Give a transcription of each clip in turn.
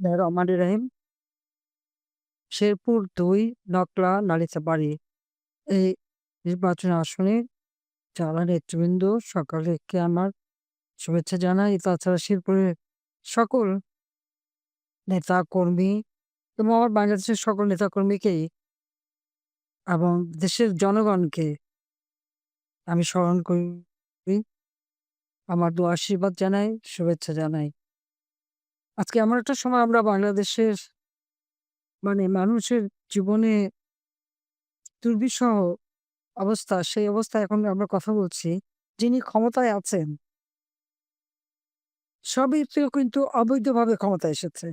রহমান রহিম শেরপুর দুই নকলা, নালিতাবাড়ী। এই নির্বাচনী আসনে যারা নেতৃবৃন্দ সকলকে আমার শুভেচ্ছা জানাই। তাছাড়া শেরপুরের সকল নেতা কর্মী এবং আমার বাংলাদেশের সকল নেতাকর্মীকেই এবং দেশের জনগণকে আমি স্মরণ করি। আমার দু আশীর্বাদ জানাই, শুভেচ্ছা জানাই। আজকে এমন একটা সময় আমরা বাংলাদেশের মানে মানুষের জীবনে দুর্বিষহ অবস্থা, সেই অবস্থায় এখন আমরা কথা বলছি। যিনি ক্ষমতায় আছেন সবই কিন্তু অবৈধভাবে ক্ষমতা এসেছে।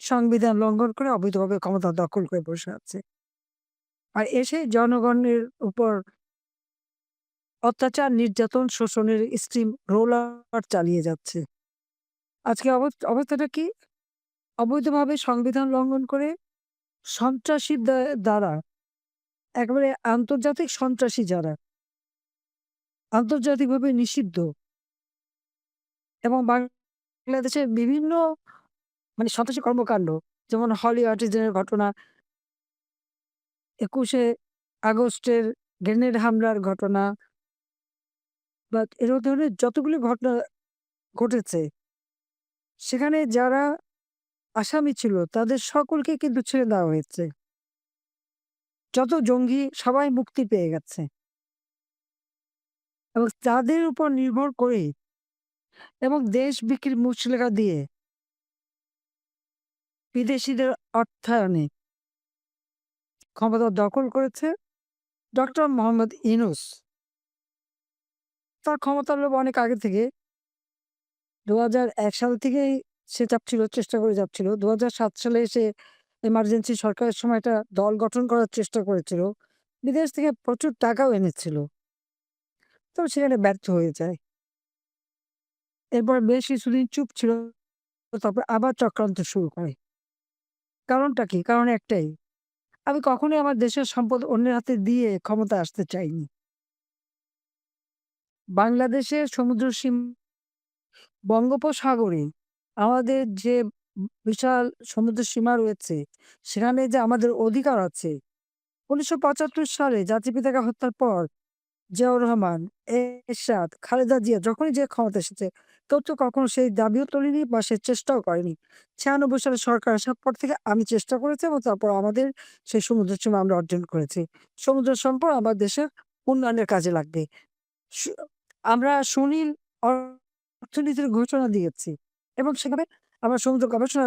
সংবিধান লঙ্ঘন করে অবৈধভাবে ক্ষমতা দখল করে বসে আছে। আর এসে জনগণের উপর অত্যাচার, নির্যাতন, শোষণের স্টিম রোলার চালিয়ে যাচ্ছে। আজকে অবস, অবস্থাটা কি? অবৈধভাবে সংবিধান লঙ্ঘন করে সন্ত্রাসী দ্বা দ্বারা, একেবারে আন্তর্জাতিক সন্ত্রাসী যারা, আন্তর্জাতিকভাবে নিষিদ্ধ এবং বাংলাদেশের বিভিন্ন মানে সন্ত্রাসী কর্মকাণ্ড, যেমন হলি আর্টিজানের ঘটনা ২১শে আগস্টের গ্রেনেড হামলার ঘটনা, বা এরকম ধরনের যতগুলি ঘটনা ঘটেছে সেখানে যারা আসামি ছিল, তাদের সকলকে কিন্তু ছেড়ে দেওয়া হয়েছে। যত জঙ্গি, সবাই মুক্তি পেয়ে গেছে। এবং তাদের উপর নির্ভর করে এবং দেশ বিক্রির মুচলেখা দিয়ে বিদেশিদের অর্থায়নে ক্ষমতা দখল করেছে ডক্টর মোহাম্মদ ইউনূস। তার ক্ষমতার লোভ অনেক আগে থেকে ২০০১ সাল থেকেই সে চাপছিল, চেষ্টা করে যাচ্ছিল। ২০০৭ সালে এসে এমার্জেন্সি সরকারের সময় একটা দল গঠন করার চেষ্টা করেছিল। বিদেশ থেকে প্রচুর টাকাও এনেছিল। তবে সেখানে ব্যর্থ হয়ে যায়। এরপর বেশ কিছুদিন চুপ ছিল। তারপর আবার চক্রান্ত শুরু করে। কারণটা কি? কারণ একটাই। আমি কখনোই আমার দেশের সম্পদ অন্যের হাতে দিয়ে ক্ষমতা আসতে চাইনি। বাংলাদেশের সমুদ্র সীম বঙ্গোপসাগরে আমাদের যে বিশাল সমুদ্র সীমা রয়েছে, সেখানে যে আমাদের অধিকার আছে। ১৯৭৫ সালে জাতির পিতাকে হত্যার পর জিয়াউর রহমান, এরশাদ, খালেদা জিয়া যখনই যে ক্ষমতা এসেছে, কেউ তো কখনো সেই দাবিও তোলেনি বা সে চেষ্টাও করেনি। ৯৬ সালে সরকার আসার পর থেকে আমি চেষ্টা করেছি এবং তারপর আমাদের সেই সমুদ্র সীমা আমরা অর্জন করেছি। সমুদ্র সম্পদ আমার দেশের উন্নয়নের কাজে লাগবে। আমরা সুনীল অর্থনীতির ঘোষণা দিয়েছি এবং সেখানে আমরা সমুদ্র গবেষণা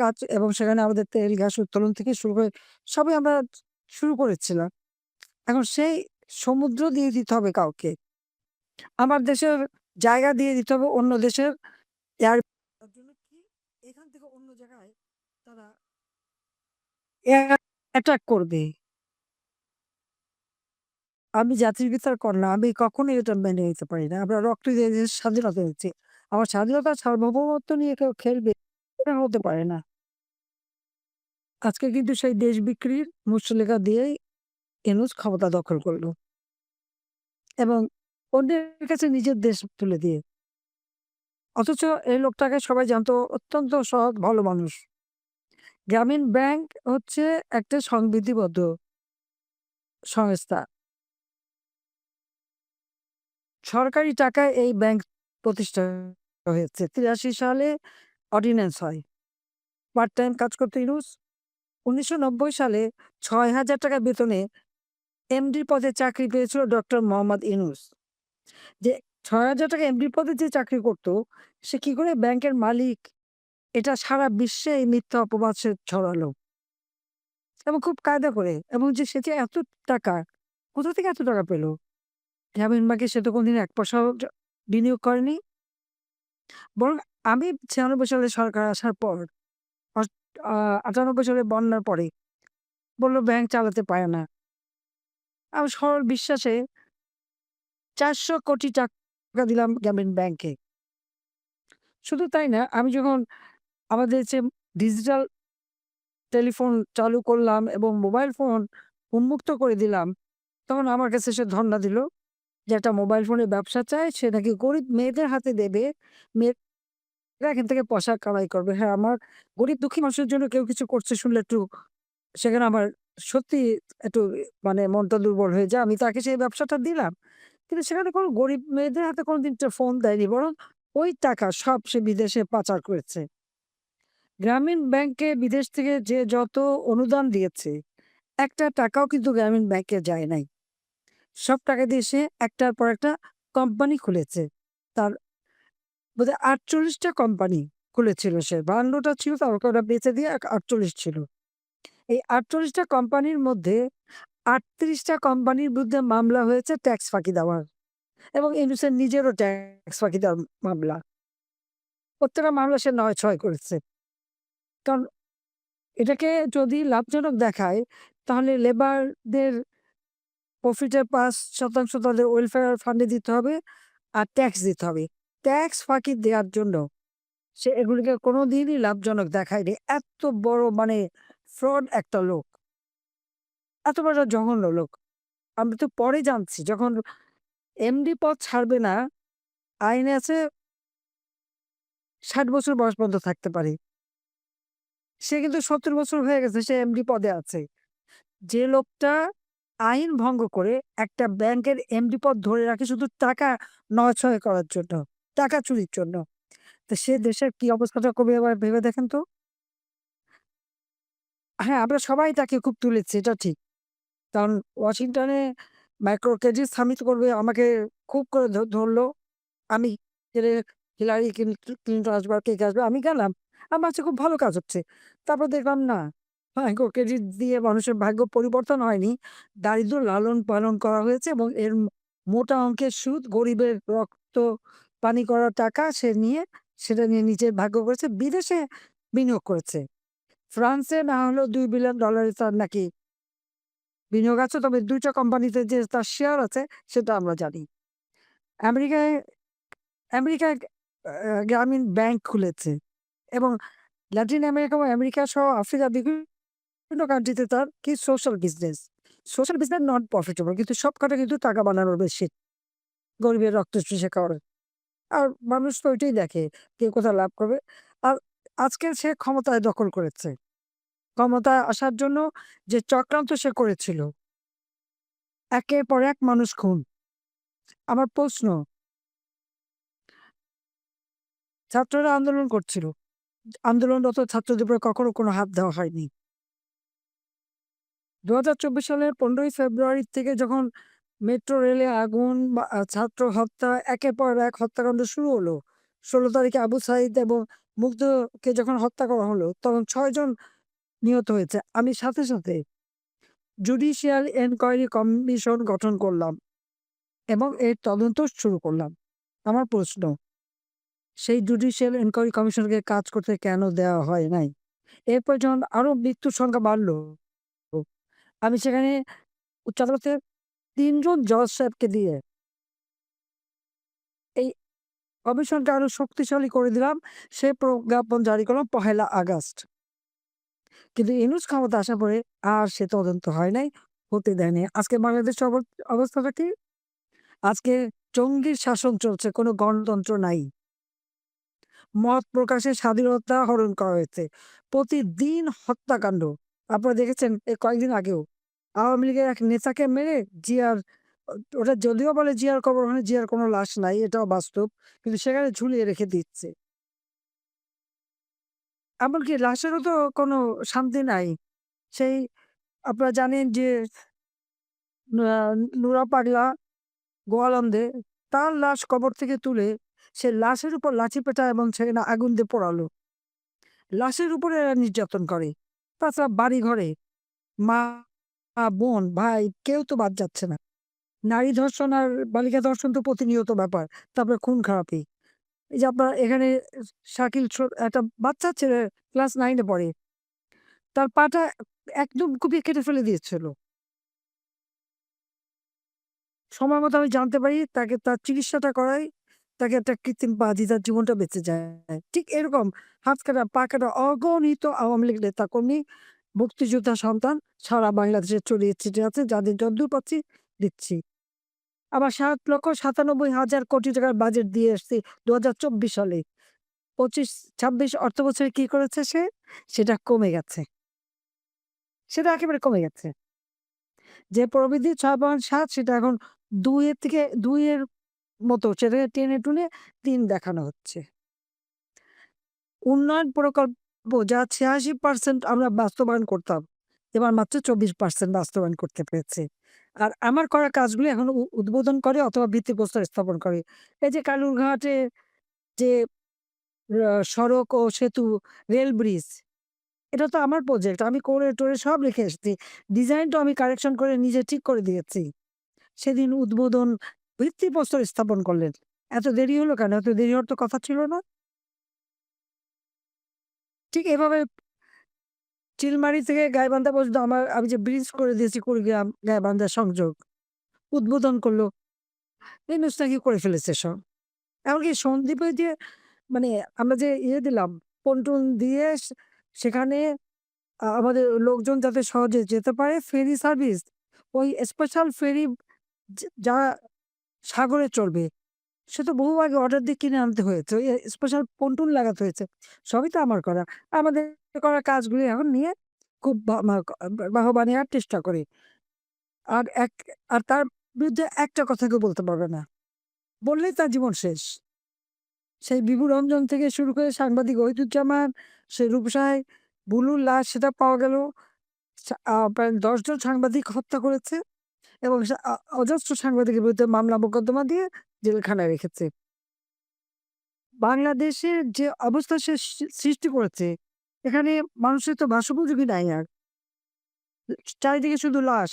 কাজ এবং সেখানে আমাদের তেল, গ্যাস উত্তোলন থেকে শুরু করে সবই আমরা শুরু করেছিলাম। এখন সেই সমুদ্র দিয়ে দিতে হবে কাউকে। আমার দেশের জায়গা দিয়ে দিতে হবে অন্য দেশের এয়ার এখান থেকে অন্য জায়গায় তারা অ্যাটাক করবে। আমি জাতির পিতার কন্যা। আমি কখনোই এটা মেনে নিতে পারি না। আমরা রক্ত দিয়ে স্বাধীনতা এনেছি। আমার স্বাধীনতা সার্বভৌমত্ব নিয়ে কেউ খেলবে, এটা হতে পারে না। আজকে কিন্তু সেই দেশ বিক্রির মুচলেখা দিয়েই এনুজ ক্ষমতা দখল করল। এবং অন্যের কাছে নিজের দেশ তুলে দিয়ে। অথচ এই লোকটাকে সবাই জানতো অত্যন্ত সৎ ভালো মানুষ। গ্রামীণ ব্যাংক হচ্ছে একটা সংবিধিবদ্ধ সংস্থা। সরকারি টাকায় এই ব্যাংক প্রতিষ্ঠা হয়েছে। ৮৩ সালে অর্ডিন্যান্স হয়। পার্ট টাইম কাজ করতো ইউনূস। ১৯৯০ সালে ৳৬,০০০ বেতনে এমডি পদে চাকরি পেয়েছিল ডক্টর মোহাম্মদ ইউনূস। যে ছয় হাজার টাকা এমডি পদে যে চাকরি করত, সে কি করে ব্যাংকের মালিক এটা সারা বিশ্বে এই মিথ্যা অপবাদ সে ছড়ালো। এবং খুব কায়দা করে এবং যে সে যে এত টাকা কোথা থেকে এত টাকা পেল? গ্রামীণ ব্যাংকে সে তো কোনদিন এক পয়সাও বিনিয়োগ করেনি। বরং আমি ৯৬ সালে সরকার আসার পর অস আ ৯৮ সালে বন্যার পরে বলল ব্যাংক চালাতে পারে না। আমি সরল বিশ্বাসে ৪০০ কোটি টাকা দিলাম গ্রামীণ ব্যাংকে। শুধু তাই না, আমি যখন আমাদের যে ডিজিটাল টেলিফোন চালু করলাম এবং মোবাইল ফোন উন্মুক্ত করে দিলাম, তখন আমার কাছে সে ধর্ণা দিল যে একটা মোবাইল ফোনের ব্যবসা চায়, সে নাকি গরিব মেয়েদের হাতে দেবে। মেয়ে এখান থেকে পয়সা কামাই করবে। হ্যাঁ, আমার গরিব দুঃখী মানুষের জন্য কেউ কিছু করছে শুনলে একটু সেখানে আমার সত্যি একটু মানে মনটা দুর্বল হয়ে যায়। আমি তাকে সেই ব্যবসাটা দিলাম। কিন্তু সেখানে কোনো গরিব মেয়েদের হাতে কোনোদিন ফোন দেয়নি। বরং ওই টাকা সব সে বিদেশে পাচার করেছে। গ্রামীণ ব্যাংকে বিদেশ থেকে যে যত অনুদান দিয়েছে, একটা টাকাও কিন্তু গ্রামীণ ব্যাংকে যায় নাই। সব টাকা দিয়ে সে একটার পর একটা কোম্পানি খুলেছে। তার বোধহয় আটচল্লিশটা কোম্পানি খুলেছিল সে। ৫২ টা ছিল, তারপর ওটা বেচে দিয়ে ৪৮ ছিল। এই আটচল্লিশটা কোম্পানির মধ্যে আটত্রিশটা কোম্পানির বিরুদ্ধে মামলা হয়েছে ট্যাক্স ফাঁকি দেওয়ার এবং ইউনূসের নিজেরও ট্যাক্স ফাঁকি দেওয়ার মামলা। প্রত্যেকটা মামলা সে ৯-৬ করেছে। কারণ এটাকে যদি লাভজনক দেখায়, তাহলে লেবারদের প্রফিটের পাঁচ শতাংশ তাদের ওয়েলফেয়ার ফান্ডে দিতে হবে আর ট্যাক্স দিতে হবে। ট্যাক্স ফাঁকি দেওয়ার জন্য সে এগুলিকে কোনোদিনই লাভজনক দেখায়নি। এত বড় মানে ফ্রড একটা লোক। এত বড় জঘন্য লোক। আমি তো পরে জানছি যখন এমডি পদ ছাড়বে না, আইনে আছে ৬০ বছর বয়স পর্যন্ত থাকতে পারে। সে কিন্তু ৭০ বছর হয়ে গেছে সে এমডি পদে আছে। যে লোকটা আইন ভঙ্গ করে একটা ব্যাংকের এমডি পদ ধরে রাখে শুধু টাকা নয়-ছয় করার জন্য, টাকা চুরির জন্য। তো সে দেশের কি অবস্থাটা করবে এবার ভেবে দেখেন তো? হ্যাঁ, আমরা সবাই তাকে খুব তুলেছি এটা ঠিক। কারণ ওয়াশিংটনে মাইক্রো ক্রেডিট সামিট করবে আমাকে খুব করে ধরলো আমি হিলারি ক্লিন্টন আসবে আর কে, আসবে আমি গেলাম। আমার খুব ভালো কাজ হচ্ছে। তারপর দেখলাম না, মাইক্রো ক্রেডিট দিয়ে মানুষের ভাগ্য পরিবর্তন হয়নি। দারিদ্র্য লালন-পালন করা হয়েছে এবং এর মোটা অঙ্কের সুদ, গরিবের রক্ত পানি করা টাকা সে নিয়ে, সেটা নিয়ে নিজের ভাগ্য করেছে। বিদেশে বিনিয়োগ করেছে। ফ্রান্সে না হলেও $২ বিলিয়ন ডলারের তার নাকি বিনিয়োগ আছে। তবে দুইটা কোম্পানিতে যে তার শেয়ার আছে, সেটা আমরা জানি। আমেরিকায় আমেরিকায় গ্রামীণ ব্যাংক খুলেছে এবং ল্যাটিন আমেরিকা এবং আমেরিকা সহ আফ্রিকা বিভিন্ন কান্ট্রিতে তার কি social business. Social business not profitable কিন্তু সবকটা কিন্তু টাকা বানানোর বেশি। গরিবের রক্ত চুষে খাওয়ার। আর মানুষ তো ওইটাই দেখে কে কোথায় লাভ করবে। আর আজকে সে ক্ষমতায় দখল করেছে। ক্ষমতায় আসার জন্য যে চক্রান্ত সে করেছিল, একের পর এক মানুষ খুন। আমার প্রশ্ন, ছাত্ররা আন্দোলন করছিল। আন্দোলনরত ছাত্রদের উপরে কখনো কোনো হাত দেওয়া হয়নি। ২০২৪ সালের ১৫ই ফেব্রুয়ারি থেকে যখন মেট্রো রেলে আগুন বা ছাত্র হত্যা একের পর এক হত্যাকাণ্ড শুরু হলো। ১৬ তারিখে আবু সাঈদ এবং মুগ্ধকে যখন হত্যা করা হলো তখন ৬ জন নিহত হয়েছে। আমি সাথে, সাথে জুডিশিয়াল এনকোয়ারি কমিশন গঠন করলাম এবং এর তদন্ত শুরু করলাম। আমার প্রশ্ন সেই জুডিশিয়াল এনকোয়ারি কমিশনকে কাজ করতে কেন দেওয়া হয় নাই? এরপর যখন আরও মৃত্যুর সংখ্যা বাড়ল, আমি সেখানে উচ্চ আদালতের ৩ জন জজ সাহেবকে দিয়ে এই কমিশনকে আরও শক্তিশালী করে দিলাম। সে প্রজ্ঞাপন জারি করলাম ১লা আগস্ট। কিন্তু ইউনূস ক্ষমতায় আসার পরে আর সে তদন্ত হয় নাই, হতে দেয় নাই। আজকে বাংলাদেশ অবস্থাটা কি? আজকে জঙ্গির শাসন চলছে, কোনো গণতন্ত্র নাই। মত প্রকাশের স্বাধীনতা হরণ করা হয়েছে। প্রতিদিন হত্যাকাণ্ড। আপনারা দেখেছেন এই কয়েকদিন আগেও আওয়ামী লীগের এক নেতাকে মেরে জিয়ার ওটা যদিও বলে জিয়ার কবর ওখানে জিয়ার কোনো লাশ নাই, এটাও বাস্তব। কিন্তু সেখানে ঝুলিয়ে রেখে দিচ্ছে। এমনকি লাশেরও তো কোনো শান্তি নাই। সেই আপনারা জানেন যে নুরা পাগলা গোয়ালন্দে তার লাশ কবর থেকে তুলে সে লাশের উপর লাঠি পেটা এবং সেখানে আগুন দিয়ে পোড়ালো। লাশের উপরে এরা নির্যাতন করে। তাছাড়া বাড়ি ঘরে মা, বোন, ভাই কেউ তো বাদ যাচ্ছে না। নারী ধর্ষণ আর বালিকা ধর্ষণ তো প্রতিনিয়ত ব্যাপার। তারপরে খুন খারাপি। এই যে আপনার এখানে শাকিল একটা বাচ্চা ছেলে ক্লাস 9 এ পড়ে। তার পাটা একদম কুপিয়ে কেটে ফেলে দিয়েছিল। সময় মতো আমি জানতে পারি, তাকে তার চিকিৎসাটা করাই, তাকে একটা কৃত্রিম পা দিয়ে তার জীবনটা বেঁচে যায়। ঠিক এরকম হাত কাটা, পা কাটা অগণিত আওয়ামী লীগ নেতাকর্মী, মুক্তিযোদ্ধা সন্তান সারা বাংলাদেশে ছড়িয়ে ছিটিয়ে আছে। যাদের যদ্দূর পাচ্ছি দিচ্ছি। আবার ৭,৯৭,০০০ কোটি টাকার বাজেট দিয়ে এসছি ২০২৪ সালে। ২৫-২৬ অর্থবছরে কি করেছে সে? সেটা কমে গেছে। সেটা একেবারে কমে গেছে। যে প্রবৃদ্ধি ৬.৭ সেটা এখন দুইয়ের থেকে দুইয়ের মতো সেটাকে টেনে টুনে ৩ দেখানো হচ্ছে। উন্নয়ন প্রকল্প যা ৮৬% আমরা বাস্তবায়ন করতাম, এবার মাত্র ২৪% বাস্তবায়ন করতে পেরেছে। আর আমার করা কাজগুলো এখন উদ্বোধন করে অথবা ভিত্তিপ্রস্তর স্থাপন করে। এই যে কালুরঘাটে যে সড়ক ও সেতু, রেল ব্রিজ এটা তো আমার প্রজেক্ট। আমি করে টরে সব রেখে এসেছি। ডিজাইনটাও আমি কারেকশন করে নিজে ঠিক করে দিয়েছি। সেদিন উদ্বোধন ভিত্তিপ্রস্তর স্থাপন করলেন। এত দেরি হলো কেন? এত দেরি হওয়ার তো কথা ছিল না? ঠিক এভাবে চিলমারি থেকে গাইবান্ধা পর্যন্ত আমার আমি যে ব্রিজ করে দিয়েছি কুড়িগ্রাম গাইবান্ধা সংযোগ। উদ্বোধন করল। ইউনূস নাকি করে ফেলেছে সব। এমনকি সন্দ্বীপে যে মানে আমরা যে ইয়ে দিলাম পন্টুন দিয়ে সেখানে আমাদের লোকজন যাতে সহজে যেতে পারে ফেরি সার্ভিস, ওই স্পেশাল ফেরি যা সাগরে চলবে, সে তো বহু আগে অর্ডার দিয়ে কিনে আনতে হয়েছে। স্পেশাল পন্টুন লাগাতে হয়েছে। সবই তো আমার করা। আমাদের করা কাজগুলি এখন নিয়ে খুব বাহবা নেওয়ার চেষ্টা করি। আর এক আর তার বিরুদ্ধে একটা কথা কেউ বলতে পারবে না। বললেই তার জীবন শেষ। সেই বিভু রঞ্জন থেকে শুরু করে সাংবাদিক ওহিদুজ্জামান, সেই রূপসায় বুলুর লাশ সেটা পাওয়া গেল। প্রায় ১০ জন সাংবাদিক হত্যা করেছে এবং অজস্র সাংবাদিকের বিরুদ্ধে মামলা মোকদ্দমা দিয়ে জেলখানায় রেখেছে। বাংলাদেশের যে অবস্থা সে সৃষ্টি করেছে, এখানে মানুষের তো বাসোপযোগী নাই আর। চারিদিকে শুধু লাশ।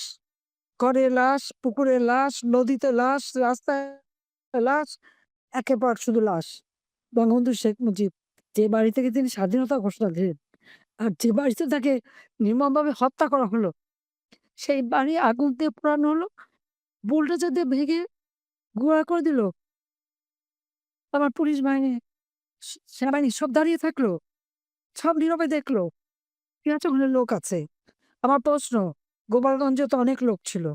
ঘরে লাশ, পুকুরে লাশ, নদীতে লাশ, রাস্তায় লাশ, একের পর শুধু লাশ। বঙ্গবন্ধু শেখ মুজিব যে বাড়ি থেকে তিনি স্বাধীনতা ঘোষণা দিলেন, আর যে বাড়িতে তাকে নির্মমভাবে হত্যা করা হলো, সেই বাড়ি আগুন দিয়ে পোড়ানো হলো, বুলডোজার দিয়ে ভেঙে গুঁড়া করে দিল। আমার পুলিশ বাহিনী, সেনাবাহিনী সব দাঁড়িয়ে থাকল। সব নীরবে দেখল। এতগুলো লোক আছে। আমার প্রশ্ন, গোপালগঞ্জে তো অনেক লোক ছিল।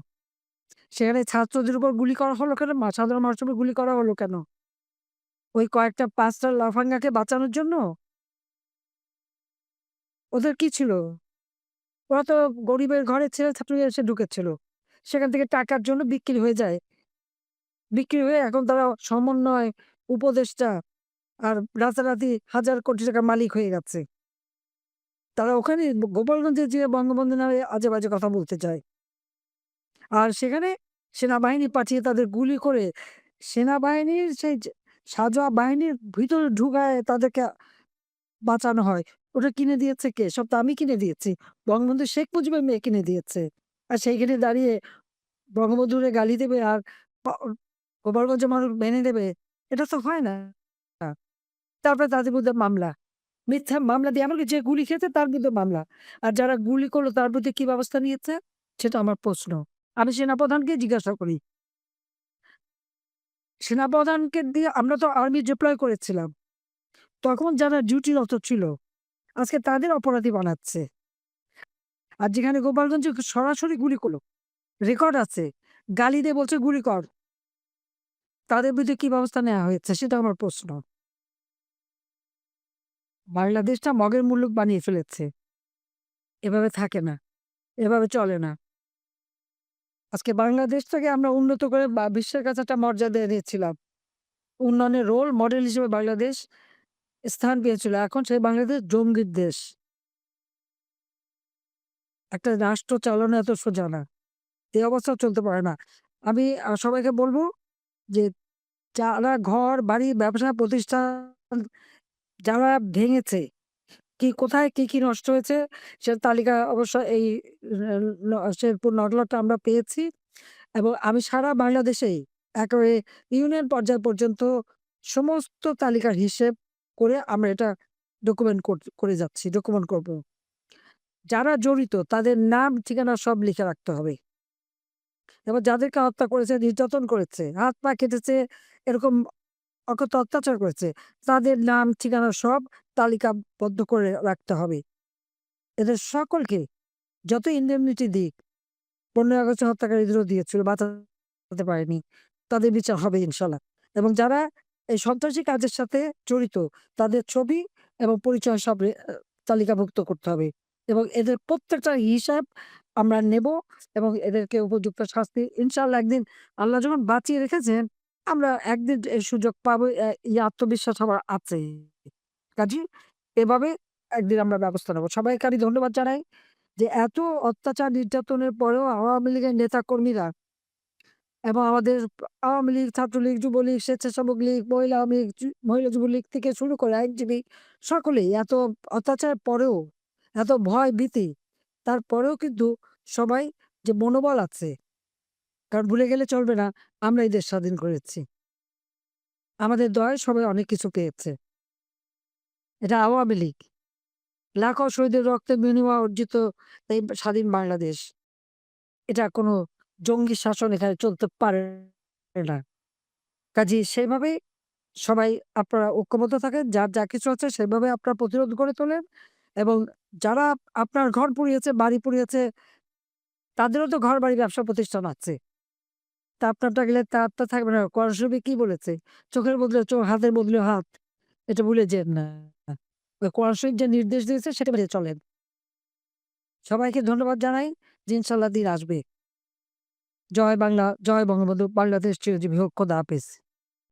সেখানে ছাত্রদের উপর গুলি করা হলো কেন? সাধারণ মানুষের গুলি করা হলো কেন? ওই কয়েকটা পাঁচটা লাফাঙ্গাকে বাঁচানোর জন্য? ওদের কি ছিল? ওরা তো গরিবের ঘরের ছেলে-ছাত্রী এসে ঢুকেছিল। সেখান থেকে টাকার জন্য বিক্রি হয়ে যায়। বিক্রি হয়ে এখন তারা সমন্বয়, উপদেষ্টা আর রাতারাতি হাজার কোটি টাকার মালিক হয়ে গেছে। তারা ওখানে গোপালগঞ্জে যেয়ে বঙ্গবন্ধুর নামে আজে-বাজে কথা বলতে চায়। আর সেখানে সেনাবাহিনী পাঠিয়ে তাদের গুলি করে সেনাবাহিনীর সেই সাজোয়া বাহিনীর ভিতরে ঢুকায় তাদেরকে বাঁচানো হয়। ওটা কিনে দিয়েছে কে? সব তো আমি কিনে দিয়েছি। বঙ্গবন্ধু শেখ মুজিবের মেয়ে কিনে দিয়েছে। আর সেইখানে দাঁড়িয়ে বঙ্গবন্ধুরে গালি দেবে আর প গোপালগঞ্জের মানুষ মেনে নেবে। এটা তো হয় না। তারপরে তাদের বিরুদ্ধে মামলা। মিথ্যা মামলা দিয়ে এমনকি যে গুলি খেয়েছে তার বিরুদ্ধে মামলা। আর যারা গুলি করল তার বিরুদ্ধে কি ব্যবস্থা নিয়েছে? সেটা আমার প্রশ্ন। আমি সেনাপ্রধানকে জিজ্ঞাসা করি। সেনাপ্রধানকে দিয়ে আমরা তো আর্মি ডিপ্লয় করেছিলাম। তখন যারা ডিউটিরত ছিল, আজকে তাদের অপরাধী বানাচ্ছে। আর যেখানে গোপালগঞ্জে সরাসরি গুলি করল। রেকর্ড আছে। গালি দিয়ে বলছে গুলি কর। তাদের বিরুদ্ধে কি ব্যবস্থা নেওয়া হয়েছে? সেটা আমার প্রশ্ন। বাংলাদেশটা মগের মুলুক বানিয়ে ফেলেছে। এভাবে থাকে না। এভাবে চলে না। আজকে বাংলাদেশটাকে আমরা উন্নত করে বা বিশ্বের কাছে একটা মর্যাদা এনেছিলাম। উন্নয়নের রোল মডেল হিসেবে বাংলাদেশ স্থান পেয়েছিল। এখন সেই বাংলাদেশ জঙ্গির দেশ। একটা রাষ্ট্র চালানো এত সোজা না। এই অবস্থা চলতে পারে না। আমি সবাইকে বলব যে যারা ঘর, বাড়ি, ব্যবসা প্রতিষ্ঠান যারা ভেঙেছে, কি কোথায় কি, কি নষ্ট হয়েছে সে তালিকা অবশ্য এই শেরপুর নডলটা আমরা পেয়েছি এবং আমি সারা বাংলাদেশেই একেবারে ইউনিয়ন পর্যায় পর্যন্ত সমস্ত তালিকার হিসেব করে আমরা এটা ডকুমেন্ট করে যাচ্ছি, ডকুমেন্ট করব। যারা জড়িত তাদের নাম, ঠিকানা সব লিখে রাখতে হবে। এবং যাদেরকে হত্যা করেছে, নির্যাতন করেছে, হাত পা কেটেছে, এরকম অকথ্য অত্যাচার করেছে, তাদের নাম, ঠিকানা সব তালিকাবদ্ধ করে রাখতে হবে। এদের সকলকে যত ইন্ডেমনিটি দিক, ১৫ই আগস্টের হত্যাকারীদেরও দিয়েছিল, বাঁচাতে পারেনি। তাদের বিচার হবে ইনশাল্লাহ। এবং যারা এই সন্ত্রাসী কাজের সাথে জড়িত তাদের ছবি এবং পরিচয় সব তালিকাভুক্ত করতে হবে এবং এদের প্রত্যেকটা হিসাব আমরা নেব এবং এদেরকে উপযুক্ত শাস্তি ইনশাআল্লাহ একদিন আল্লাহ যখন বাঁচিয়ে রেখেছেন আমরা একদিন এই সুযোগ পাবো এই আত্মবিশ্বাস আমার আছে। কাজেই এভাবে একদিন আমরা ব্যবস্থা নেব। সবাইকে আমি ধন্যবাদ জানাই যে এত অত্যাচার নির্যাতনের পরেও আওয়ামী লীগের নেতাকর্মীরা এবং আমাদের আওয়ামী লীগ, ছাত্রলীগ, যুবলীগ, স্বেচ্ছাসেবক লীগ, মহিলা লীগ, মহিলা যুবলীগ থেকে শুরু করে আইনজীবী সকলেই এত অত্যাচারের পরেও এত ভয় ভীতি তারপরেও কিন্তু সবাই যে মনোবল আছে, কারণ ভুলে গেলে চলবে না আমরা এই দেশ স্বাধীন করেছি। আমাদের দয়ায় সবাই অনেক কিছু পেয়েছে। এটা আওয়ামী লীগ। লাখো শহীদের রক্তের বিনিময়ে অর্জিত এই স্বাধীন বাংলাদেশ। এটা কোনো জঙ্গি শাসন এখানে চলতে পারে না। কাজেই সেভাবেই সবাই আপনারা ঐক্যবদ্ধ থাকেন। যার যা কিছু আছে সেভাবে আপনারা প্রতিরোধ গড়ে তোলেন এবং যারা আপনার ঘর পুড়িয়েছে, বাড়ি পুড়িয়েছে তাদেরও তো ঘর-বাড়ি ব্যবসা প্রতিষ্ঠান আছে। তা আপনারটা গেলে তারটা থাকবে না। কোরআনশরীফে কি বলেছে? চোখের বদলে চোখ, হাতের বদলে হাত। এটা ভুলে যেয়েন না। ওই কোরআন শরীফ যে নির্দেশ দিয়েছে সেটা চলেন। সবাইকে ধন্যবাদ জানাই যে ইনশাআল্লাহ দিন আসবে। জয় বাংলা, জয় বঙ্গবন্ধু, বাংলাদেশ চিরজীবী হোক। খোদা হাফেজ।